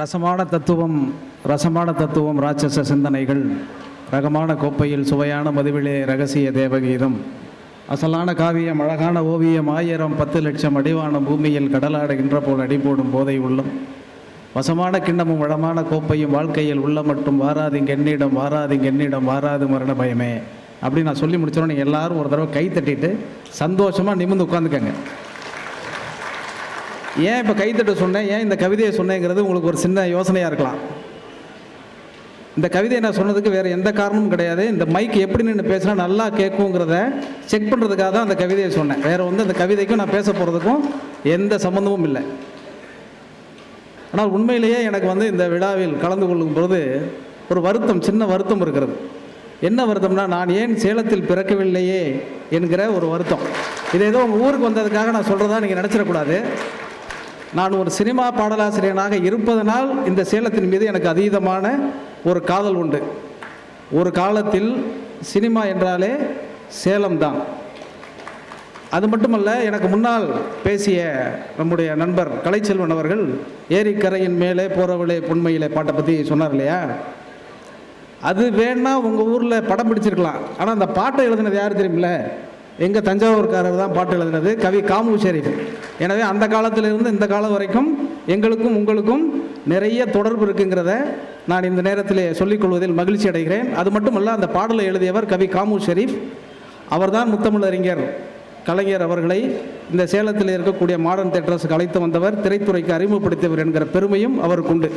ரசமான தத்துவம் ரசமான தத்துவம் ராட்சச சிந்தனைகள் ரகமான கோப்பையில் சுவையான மதுவிலே ரகசிய தேவகீதம் அசலான காவியம் அழகான ஓவியம் ஆயிரம் பத்து லட்சம் அடிவான பூமியில் கடலாடுகின்ற போல் அடிபோடும் போதை உள்ளம் வசமான கிண்ணமும் வளமான கோப்பையும் வாழ்க்கையில் உள்ள மட்டும் வாராதிங்க என்னிடம் வாராதிங்க என்னிடம் வாராது மரண பயமே. அப்படின்னு நான் சொல்லி முடிச்சோன்னே எல்லோரும் எல்லாரும் ஒரு தடவை கை தட்டிட்டு சந்தோஷமாக நிமிர்ந்து உட்காந்துக்கங்க. ஏன் இப்போ கைத்தட்ட சொன்னேன்? ஏன் இந்த கவிதையை சொன்னேங்கிறது உங்களுக்கு ஒரு சின்ன யோசனையாக இருக்கலாம். இந்த கவிதையை நான் சொன்னதுக்கு வேறு எந்த காரணமும் கிடையாது. இந்த மைக் எப்படி நின்று பேசினா நல்லா கேட்குங்கிறத செக் பண்ணுறதுக்காக தான் அந்த கவிதையை சொன்னேன். வேறு வந்து அந்த கவிதைக்கும் நான் பேச போகிறதுக்கும் எந்த சம்மந்தமும் இல்லை. ஆனால் உண்மையிலேயே எனக்கு வந்து இந்த விழாவில் கலந்து கொள்ளும் பொழுது ஒரு வருத்தம் சின்ன வருத்தம் இருக்கிறது. என்ன வருத்தம்னா நான் ஏன் சேலத்தில் பிறக்கவில்லையே என்கிற ஒரு வருத்தம். இது ஏதோ உங்கள் ஊருக்கு வந்ததுக்காக நான் சொல்கிறதா நீங்கள் நினச்சிடக்கூடாது. நான் ஒரு சினிமா பாடலாசிரியனாக இருப்பதனால் இந்த சேலத்தின் மீது எனக்கு அதீதமான ஒரு காதல் உண்டு. ஒரு காலத்தில் சினிமா என்றாலே சேலம்தான் அது மட்டுமல்ல எனக்கு முன்னால் பேசிய நம்முடைய நண்பர் கலைச்செல்வன் அவர்கள் ஏரிக்கரையின் மேலே போறவளே பொன்மையிலே பாட்டை பற்றி சொன்னார் இல்லையா? அது வேணால் உங்கள் ஊரில் படம் பிடிச்சிருக்கலாம். ஆனால் அந்த பாட்டை எழுதினது யார் தெரியுமில்ல? எங்கள் தஞ்சாவூர்காரர் தான் பாட்டு எழுதினது கவி காமு ஷெரீஃப் எனவே அந்த காலத்திலிருந்து இந்த காலம் வரைக்கும் எங்களுக்கும் உங்களுக்கும் நிறைய தொடர்பு இருக்குங்கிறத நான் இந்த நேரத்தில் சொல்லிக்கொள்வதில் மகிழ்ச்சி அடைகிறேன். அது மட்டுமல்ல அந்த பாடலை எழுதியவர் கவி காமு ஷெரீஃப் அவர்தான் முத்தமிழறிஞர் கலைஞர் அவர்களை இந்த சேலத்தில் இருக்கக்கூடிய மாடர்ன் தேட்டர்ஸுக்கு அழைத்து வந்தவர் திரைத்துறைக்கு அறிமுகப்படுத்தியவர் என்கிற பெருமையும் அவருக்கு உண்டு.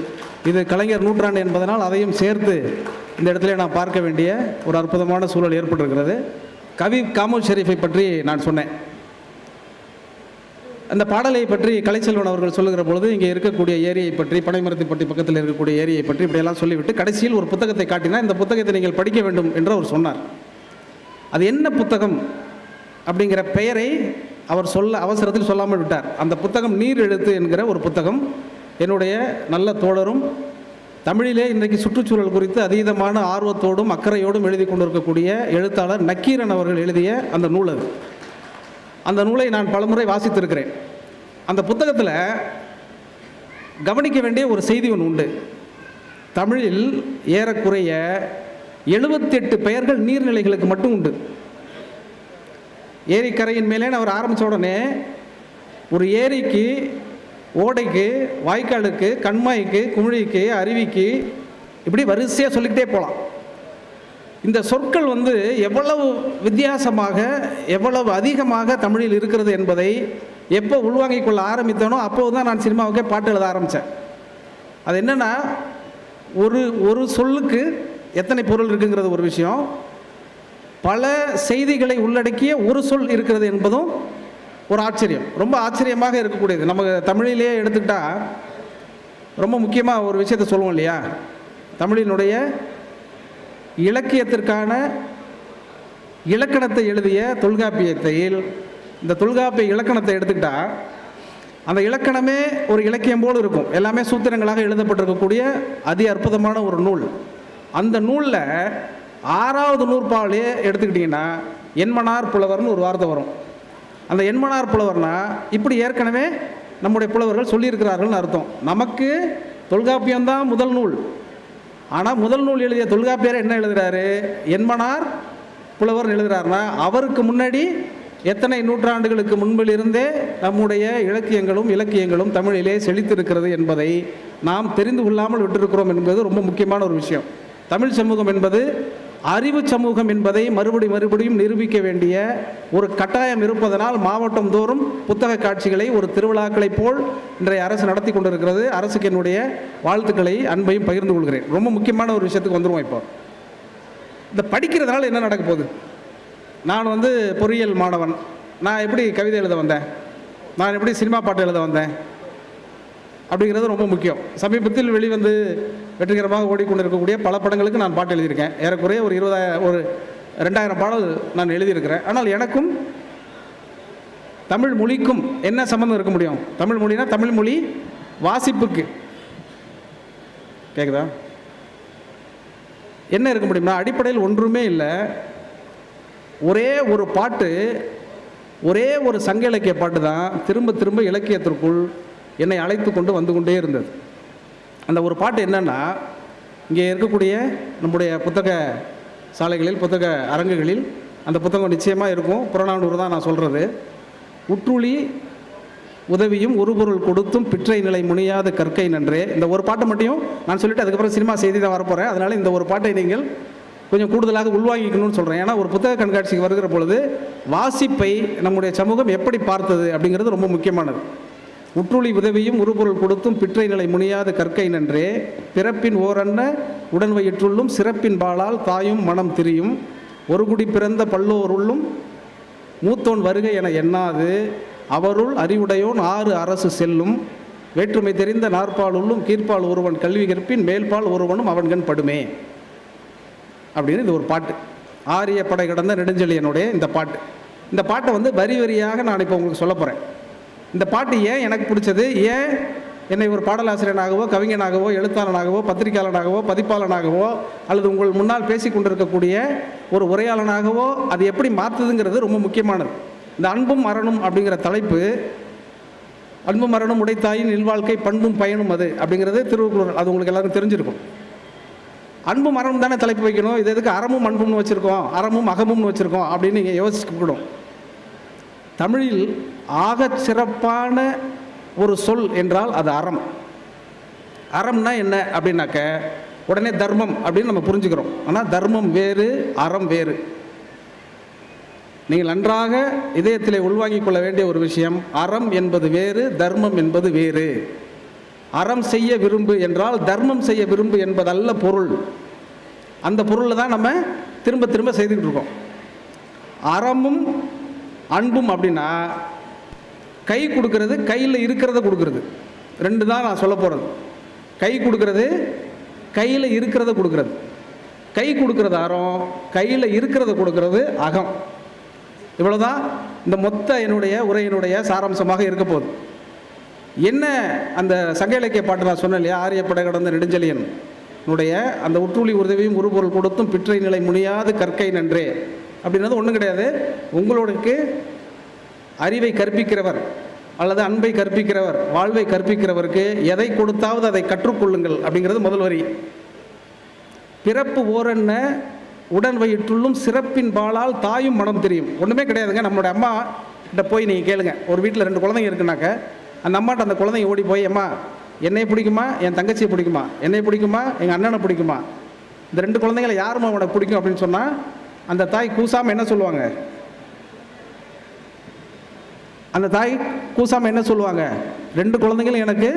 இது கலைஞர் நூற்றாண்டு என்பதனால் அதையும் சேர்த்து இந்த இடத்துல நான் பார்க்க வேண்டிய ஒரு அற்புதமான சூழல் ஏற்பட்டிருக்கிறது. கவி காமல் ஷெரீஃபை பற்றி நான் சொன்னேன். அந்த பாடலை பற்றி கலைச்செல்வன் அவர்கள் சொல்லுகிற பொழுது இங்கே இருக்கக்கூடிய ஏரியை பற்றி பனைமரத்தைப்பட்டி பக்கத்தில் இருக்கக்கூடிய ஏரியை பற்றி இப்படியெல்லாம் சொல்லிவிட்டு கடைசியில் ஒரு புத்தகத்தை காட்டினா இந்த புத்தகத்தை நீங்கள் படிக்க வேண்டும் என்று அவர் சொன்னார். அது என்ன புத்தகம் அப்படிங்கிற பெயரை அவர் சொல்ல அவசரத்தில் சொல்லாமல் விட்டார். அந்த புத்தகம் நீர் எழுத்து என்கிற ஒரு புத்தகம். என்னுடைய நல்ல தோழரும் தமிழிலே இன்றைக்கு சுற்றுச்சூழல் குறித்து அதீதமான ஆர்வத்தோடும் அக்கறையோடும் எழுதி கொண்டிருக்கக்கூடிய எழுத்தாளர் நக்கீரன் அவர்கள் எழுதிய அந்த நூல் அது. அந்த நூலை நான் பலமுறை வாசித்திருக்கிறேன். அந்த புத்தகத்தில் கவனிக்க வேண்டிய ஒரு செய்தி ஒன்று உண்டு. தமிழில் ஏறக்குறைய எழுபத்தெட்டு பெயர்கள் நீர்நிலைகளுக்கு மட்டும் உண்டு. ஏரிக்கரையின் மேலே அவர் ஆரம்பித்த உடனே ஒரு ஏரிக்கு ஓடைக்கு வாய்க்காலுக்கு கண்மாய்க்கு குமிழிக்கு அருவிக்கு இப்படி வரிசையாக சொல்லிக்கிட்டே போகலாம் இந்த சொற்கள் வந்து எவ்வளவு வித்தியாசமாக எவ்வளவு அதிகமாக தமிழில் இருக்கிறது என்பதை எப்போ உள்வாங்கிக் கொள்ள ஆரம்பித்தனோ அப்போது தான் நான் சினிமாவுக்கே பாட்டு எழுத ஆரம்பித்தேன் அது என்னென்னா ஒரு ஒரு சொல்லுக்கு எத்தனை பொருள் இருக்குங்கிறது ஒரு விஷயம். பல செய்திகளை உள்ளடக்கிய ஒரு சொல் இருக்கிறது என்பதும் ஒரு ஆச்சரியம். ரொம்ப ஆச்சரியமாக இருக்கக்கூடியது. நம்ம தமிழிலேயே எடுத்துக்கிட்டால் ரொம்ப முக்கியமாக ஒரு விஷயத்தை சொல்லுவோம் இல்லையா? தமிழினுடைய இலக்கியத்திற்கான இலக்கணத்தை எழுதிய தொல்காப்பியத்தில் இந்த தொல்காப்பிய இலக்கணத்தை எடுத்துக்கிட்டால் அந்த இலக்கணமே ஒரு இலக்கியம் போல் இருக்கும். எல்லாமே சூத்திரங்களாக எழுதப்பட்டிருக்கக்கூடிய அதி அற்புதமான ஒரு நூல். அந்த நூலில் ஆறாவது நூற்பாலே எடுத்துக்கிட்டிங்கன்னா என்மனார் புலவர்னு ஒரு வார்த்தை வரும். அந்த எண்மனார் புலவர்னா இப்படி ஏற்கனவே நம்முடைய புலவர்கள் சொல்லியிருக்கிறார்கள்னு அர்த்தம். நமக்கு தொல்காப்பியம்தான் முதல் நூல். ஆனால் முதல் நூல் எழுதிய தொல்காப்பியரை என்ன எழுதுறாரு? என்மனார் புலவர் எழுதுறாருன்னா அவருக்கு முன்னாடி எத்தனை நூற்றாண்டுகளுக்கு முன்பிலிருந்தே நம்முடைய இலக்கியங்களும் இலக்கியங்களும் தமிழிலே செழித்திருக்கிறது என்பதை நாம் தெரிந்து கொள்ளாமல் விட்டிருக்கிறோம் என்பது ரொம்ப முக்கியமான ஒரு விஷயம். தமிழ் சமூகம் என்பது அறிவு சமூகம் என்பதை மறுபடி மறுபடியும் நிரூபிக்க வேண்டிய ஒரு கட்டாயம் இருப்பதனால் மாவட்டம் தோறும் புத்தக காட்சிகளை ஒரு திருவிழாக்களைப் போல் இன்றைய அரசு நடத்தி கொண்டிருக்கிறது. அரசுக்கு என்னுடைய வாழ்த்துக்களை அன்பையும் பகிர்ந்து கொள்கிறேன். ரொம்ப முக்கியமான ஒரு விஷயத்துக்கு வந்துருவோம் இப்போ. இந்த படிக்கிறதுனால என்ன நடக்க போகுது? நான் வந்து பொறியியல் மாணவன். நான் எப்படி கவிதை எழுத வந்தேன்? நான் எப்படி சினிமா பாட்டு எழுத வந்தேன்? அப்படிங்கிறது ரொம்ப முக்கியம். சமீபத்தில் வெளிவந்து வெற்றிகரமாக ஓடிக்கொண்டிருக்கக்கூடிய பல படங்களுக்கு நான் பாட்டு எழுதியிருக்கேன். ஏறக்குறைய ஒரு இருபதாயிரம் ஒரு ரெண்டாயிரம் பாடல் நான் எழுதியிருக்கிறேன். ஆனால் எனக்கும் தமிழ் மொழிக்கும் என்ன சம்மந்தம் இருக்க முடியும்? தமிழ் மொழினா தமிழ் மொழி வாசிப்புக்கு. கேட்குதா என்ன இருக்க முடியும்னா அடிப்படையில் ஒன்றுமே இல்லை. ஒரே ஒரு பாட்டு ஒரே ஒரு சங்க இலக்கிய பாட்டு தான் திரும்ப திரும்ப இலக்கியத்திற்குள் என்னை அழைத்து கொண்டு வந்து கொண்டே இருந்தது. அந்த ஒரு பாட்டு என்னென்னா இங்கே இருக்கக்கூடிய நம்முடைய புத்தக சாலைகளில் புத்தக அரங்குகளில் அந்த புத்தகம் நிச்சயமாக இருக்கும். புறநானூறு தான் நான் சொல்கிறது உற்றுளி உதவியும் ஒரு பொருள் கொடுத்தும் பிற்றை நிலை முனியாத கற்கை நன்றே. இந்த ஒரு பாட்டை மட்டும் நான் சொல்லிட்டு அதுக்கப்புறம் சினிமா செய்தி தான் வரப்போகிறேன் அதனால் இந்த ஒரு பாட்டை நீங்கள் கொஞ்சம் கூடுதலாக உள்வாங்கிக்கணும்னு சொல்கிறேன் ஏன்னா ஒரு புத்தக கண்காட்சிக்கு வருகிற பொழுது வாசிப்பை நம்முடைய சமூகம் எப்படி பார்த்தது அப்படிங்கிறது ரொம்ப முக்கியமானது. உற்றுளி உதவியும் உருபொருள் கொடுத்தும் பிற்றை நிலை முனியாத கற்கை நன்றே. பிறப்பின் ஓரன்ன உடன் வயிற்றுள்ளும் சிறப்பின் பாலால் தாயும் மனம் திரியும். ஒரு குடி பிறந்த பல்லோருள்ளும் மூத்தோன் வருகை என எண்ணாது. அவருள் அறிவுடையோன் ஆறு அரசு செல்லும். வேற்றுமை தெரிந்த நாற்பால் உள்ளும் கீழ்ப்பால் ஒருவன் கல்வி கற்பின் மேல்பால் ஒருவனும் அவன்கண் படுமே. அப்படின்னு இது ஒரு பாட்டு. ஆரிய படை கடந்த நெடுஞ்செழியனுடைய இந்த பாட்டு. இந்த பாட்டை வந்து வரி வரியாக நான் இப்போ உங்களுக்கு சொல்ல போகிறேன் இந்த பாட்டு ஏன் எனக்கு பிடிச்சது? ஏன் என்னை ஒரு பாடலாசிரியனாகவோ கவிஞனாகவோ எழுத்தாளனாகவோ பத்திரிகையாளனாகவோ பதிப்பாளனாகவோ அல்லது உங்கள் முன்னால் பேசி கொண்டிருக்கக்கூடிய ஒரு உரையாளனாகவோ அது எப்படி மாற்றுதுங்கிறது ரொம்ப முக்கியமானது. இந்த அன்பும் மரணம் அப்படிங்கிற தலைப்பு அன்பு மரணம் உடைத்தாயின் இல்வாழ்க்கை பண்பும் பயனும் அது அப்படிங்கிறது திருவள்ளுவர் அது உங்களுக்கு எல்லாரும் தெரிஞ்சிருக்கும். அன்பு மரணம் தானே தலைப்பு வைக்கணும்? இது எதுக்கு அறமும் அன்பும்னு வச்சுருக்கோம்? அறமும் அகமும்னு வச்சுருக்கோம் அப்படின்னு நீங்கள் யோசிச்சுக்கூடும் தமிழில் ஆகச் சிறப்பான ஒரு சொல் என்றால் அது அறம். அறம்னா என்ன அப்படின்னாக்க உடனே தர்மம் அப்படின்னு நம்ம புரிஞ்சுக்கிறோம். ஆனால் தர்மம் வேறு அறம் வேறு. நீங்கள் நன்றாக இதயத்தில் உள்வாங்கிக் கொள்ள வேண்டிய ஒரு விஷயம் அறம் என்பது வேறு தர்மம் என்பது வேறு. அறம் செய்ய விரும்பு என்றால் தர்மம் செய்ய விரும்பு என்பதல்ல பொருள். அந்த பொருளில் தான் நம்ம திரும்ப திரும்ப செய்துக்கிட்டு இருக்கோம். அறமும் அன்பும் அப்படின்னா கை கொடுக்கறது கையில் இருக்கிறத கொடுக்கறது. ரெண்டு தான் நான் சொல்ல போகிறது கை கொடுக்கறது கையில் இருக்கிறத கொடுக்கறது. கை கொடுக்கறது அறம் கையில் இருக்கிறத கொடுக்கறது அகம். இவ்வளோதான் இந்த மொத்த என்னுடைய உரையினுடைய சாராம்சமாக இருக்க போகுது. என்ன அந்த சங்க இலக்கிய பாட்டு நான் சொன்னேன் இல்லையா? ஆரியப்படை கடந்த நெடுஞ்செழியன். அந்த உற்றுளி உதவியும் உருபொருள் கொடுத்தும் பிற்றை நிலை முடியாது கற்கை நன்றே. அப்படின்றது ஒன்றும் கிடையாது. உங்களுக்கு அறிவை கற்பிக்கிறவர் அல்லது அன்பை கற்பிக்கிறவர் வாழ்வை கற்பிக்கிறவருக்கு எதை கொடுத்தாவது அதை கற்றுக்கொள்ளுங்கள் அப்படிங்கிறது முதல் வரி. பிறப்பு ஓரென்ன உடன் வயிற்றுள்ளும் சிறப்பின் பாலால் தாயும் மனம் தெரியும். ஒன்றுமே கிடையாதுங்க. நம்மளோட அம்மா கிட்ட போய் நீங்கள் கேளுங்க. ஒரு வீட்டில் ரெண்டு குழந்தைங்க இருக்குனாக்க அந்த அம்மாட்ட அந்த குழந்தைங்க ஓடி போய் அம்மா என்னை பிடிக்குமா? என் தங்கச்சியை பிடிக்குமா? என்னை பிடிக்குமா? எங்கள் அண்ணனை பிடிக்குமா? இந்த ரெண்டு குழந்தைங்களை யாருமா உனக்கு பிடிக்கும்? அப்படின்னு சொன்னால் அந்த தாய் கூசாமல் என்ன சொல்லுவாங்க? அந்த தாய் கூசாமல் என்ன சொல்லுவாங்க? ரெண்டு குழந்தைங்களும் எனக்கு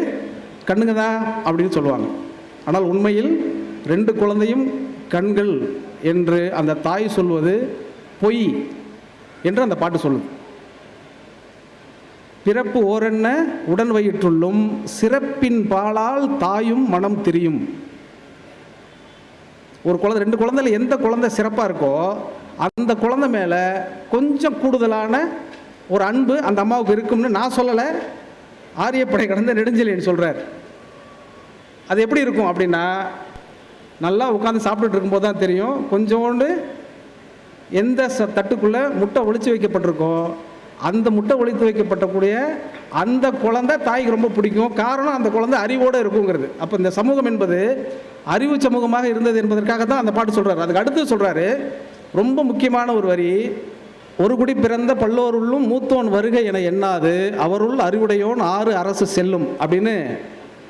கண்ணுங்க தான் அப்படின்னு சொல்லுவாங்க. ஆனால் உண்மையில் ரெண்டு குழந்தையும் கண்கள் என்று அந்த தாய் சொல்வது பொய் என்று அந்த பாட்டு சொல்லுது. பிறப்பு ஓரென்ன உடன் வயிற்றுள்ளும் சிறப்பின் பாலால் தாயும் மனம் திரியும். ஒரு குழந்தை ரெண்டு குழந்தைல எந்த குழந்தை சிறப்பாக இருக்கோ அந்த குழந்தை மேலே கொஞ்சம் கூடுதலான ஒரு அன்பு அந்த அம்மாவுக்கு இருக்கும்னு நான் சொல்லலை. ஆரியப்படை கடந்த நெடுஞ்செழியன் சொல்கிறார் அது எப்படி இருக்கும் அப்படின்னா நல்லா உட்காந்து சாப்பிட்டுட்டு இருக்கும்போது தான் தெரியும். கொஞ்சோண்டு எந்த ச தட்டுக்குள்ளே முட்டை ஒழிச்சு வைக்கப்பட்டிருக்கோ அந்த முட்டை ஒழித்து வைக்கப்பட்டக்கூடிய அந்த குழந்தை தாய்க்கு ரொம்ப பிடிக்கும். காரணம் அந்த குழந்தை அறிவோடு இருக்குங்கிறது. அப்போ இந்த சமூகம் என்பது அறிவு சமூகமாக இருந்தது என்பதற்காக தான் அந்த பாட்டு சொல்கிறார் அதுக்கு அடுத்து சொல்கிறாரு ரொம்ப முக்கியமான ஒரு வரி ஒரு குடி பிறந்த பல்லோருள்ளும் மூத்தோன் வருகை என எண்ணாது. அவருள் அறிவுடையோன் ஆறு அரசு செல்லும். அப்படின்னு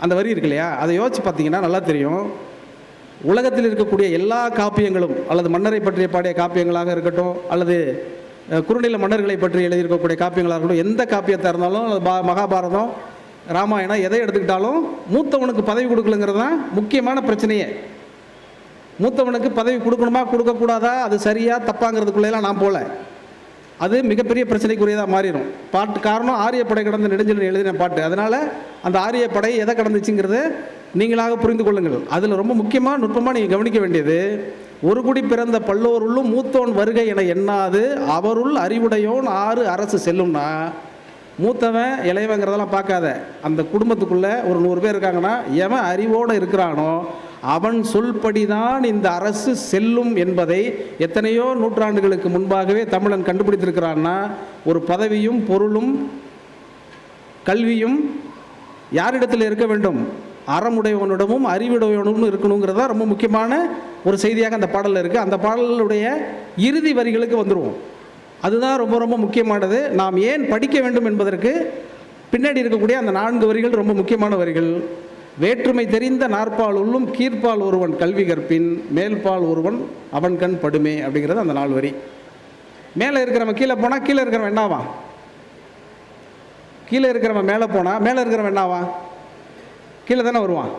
அந்த வரி இருக்கு இல்லையா? அதை யோசிச்சு பார்த்தீங்கன்னா நல்லா தெரியும். உலகத்தில் இருக்கக்கூடிய எல்லா காப்பியங்களும் அல்லது மன்னரை பற்றிய பாடிய காப்பியங்களாக இருக்கட்டும் அல்லது குறுநில மன்னர்களை பற்றி எழுதியிருக்கக்கூடிய காப்பியங்களாக இருக்கட்டும் எந்த காப்பியத்தாக இருந்தாலும் பா- மகாபாரதம் ராமாயணம் எதை எடுத்துக்கிட்டாலும் மூத்தவனுக்கு பதவி கொடுக்கலங்கிறது தான் முக்கியமான பிரச்சனையே. மூத்தவனுக்கு பதவி கொடுக்கணுமா கொடுக்கக்கூடாதா அது சரியா தப்பாங்கிறதுக்குள்ளேலாம் நான் போகல. அது மிகப்பெரிய பிரச்சனைக்குரியதாக மாறிடும். பாட்டு காரணம் ஆரியப்படை கடந்த நெடுஞ்சல் எழுதின பாட்டு. அதனால் அந்த ஆரியப்படை எதை கடந்துச்சுங்கிறத நீங்களாக புரிந்து கொள்ளுங்கள். அதில் ரொம்ப முக்கியமாக நுட்பமாக நீங்கள் கவனிக்க வேண்டியது ஒரு குடி பிறந்த பல்லோருள்ளும் மூத்தோன் வருகை என எண்ணாது. அவருள் அறிவுடையோன் ஆறு அரசு செல்லும்னா மூத்தவன் இளையவங்கிறதெல்லாம் பார்க்காத. அந்த குடும்பத்துக்குள்ளே ஒரு நூறு பேர் இருக்காங்கன்னா எவன் அறிவோடு இருக்கிறானோ அவன் சொல்படிதான் இந்த அரசு செல்லும் என்பதை எத்தனையோ நூற்றாண்டுகளுக்கு முன்பாகவே தமிழன் கண்டுபிடித்திருக்கிறான்னா ஒரு பதவியும் பொருளும் கல்வியும் யாரிடத்தில் இருக்க வேண்டும்? அறமுடையவனிடமும் அறிவுடையவனும் இருக்கணுங்கிறது தான் ரொம்ப முக்கியமான ஒரு செய்தியாக அந்த பாடலில் இருக்குது அந்த பாடலுடைய இறுதி வரிகளுக்கு வந்துடுவோம் அதுதான் ரொம்ப ரொம்ப முக்கியமானது. நாம் ஏன் படிக்க வேண்டும் என்பதற்கு பின்னாடி இருக்கக்கூடிய அந்த நான்கு வரிகள் ரொம்ப முக்கியமான வரிகள். வேற்றுமை தெரிந்த நாற்பால் உள்ளும் கீழ்ப்பால் ஒருவன் கல்வி கற்பின் மேல்பால் ஒருவன் அவன் கண் படுமே அப்படிங்கிறது அந்த நாலு வரி. மேலே இருக்கிறவன் கீழே போனால் கீழே இருக்கிறவன் என்னவான்? கீழே இருக்கிறவன் மேலே போனால் மேலே இருக்கிறவன் என்னவான்? கீழே தானே வருவான்.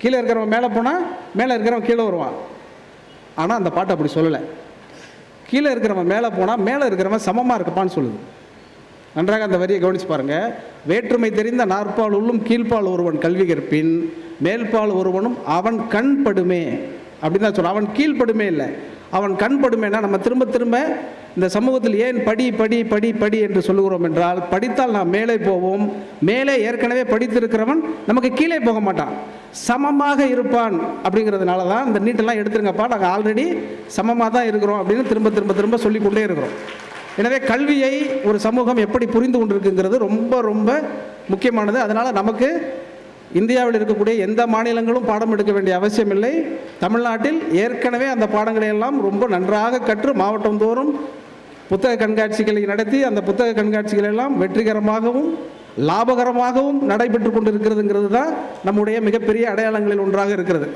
கீழே இருக்கிறவன் மேலே போனால் மேலே இருக்கிறவன் கீழே வருவான். ஆனால் அந்த பாட்டு அப்படி சொல்லலை. கீழே இருக்கிறவன் மேலே போனால் மேலே இருக்கிறவன் சமமாக இருக்கப்பான்னு சொல்லுது. நன்றாக அந்த வரியை கவனித்து பாருங்கள் வேற்றுமை தெரிந்த நாற்பால் உள்ளும் கீழ்ப்பால் ஒருவன் கல்வி கற்பின் மேல்பால் ஒருவனும் அவன் கண் படுமே. அப்படின்னு தான் சொல்ல அவன் கீழ்ப்படுமே இல்லை. அவன் கண் படுமேனா நம்ம திரும்ப திரும்ப இந்த சமூகத்தில் ஏன் படி படி படி படி என்று சொல்லுகிறோம் என்றால் படித்தால் நாம் மேலே போவோம். மேலே ஏற்கனவே படித்திருக்கிறவன் நமக்கு கீழே போக மாட்டான். சமமாக இருப்பான் அப்படிங்கிறதுனால தான் இந்த நீட்டெல்லாம் எடுத்துருங்கப்பா. நாங்கள் ஆல்ரெடி சமமாக தான் இருக்கிறோம் அப்படின்னு திரும்ப திரும்ப திரும்ப சொல்லிக்கொண்டே இருக்கிறோம். எனவே கல்வியை ஒரு சமூகம் எப்படி புரிந்து கொண்டிருக்குங்கிறது ரொம்ப ரொம்ப முக்கியமானது. அதனால் நமக்கு இந்தியாவில் இருக்கக்கூடிய எந்த மாநிலங்களும் பாடம் எடுக்க வேண்டிய அவசியம் இல்லை. தமிழ்நாட்டில் ஏற்கனவே அந்த பாடங்களை எல்லாம் ரொம்ப நன்றாக கற்று மாவட்டம் தோறும் புத்தக கண்காட்சிகளை நடத்தி அந்த புத்தக கண்காட்சிகள் எல்லாம் வெற்றிகரமாகவும் லாபகரமாகவும் நடைபெற்று கொண்டிருக்கிறதுங்கிறது தான் நம்முடைய மிகப்பெரிய அடையாளங்களில் ஒன்றாக இருக்கிறது.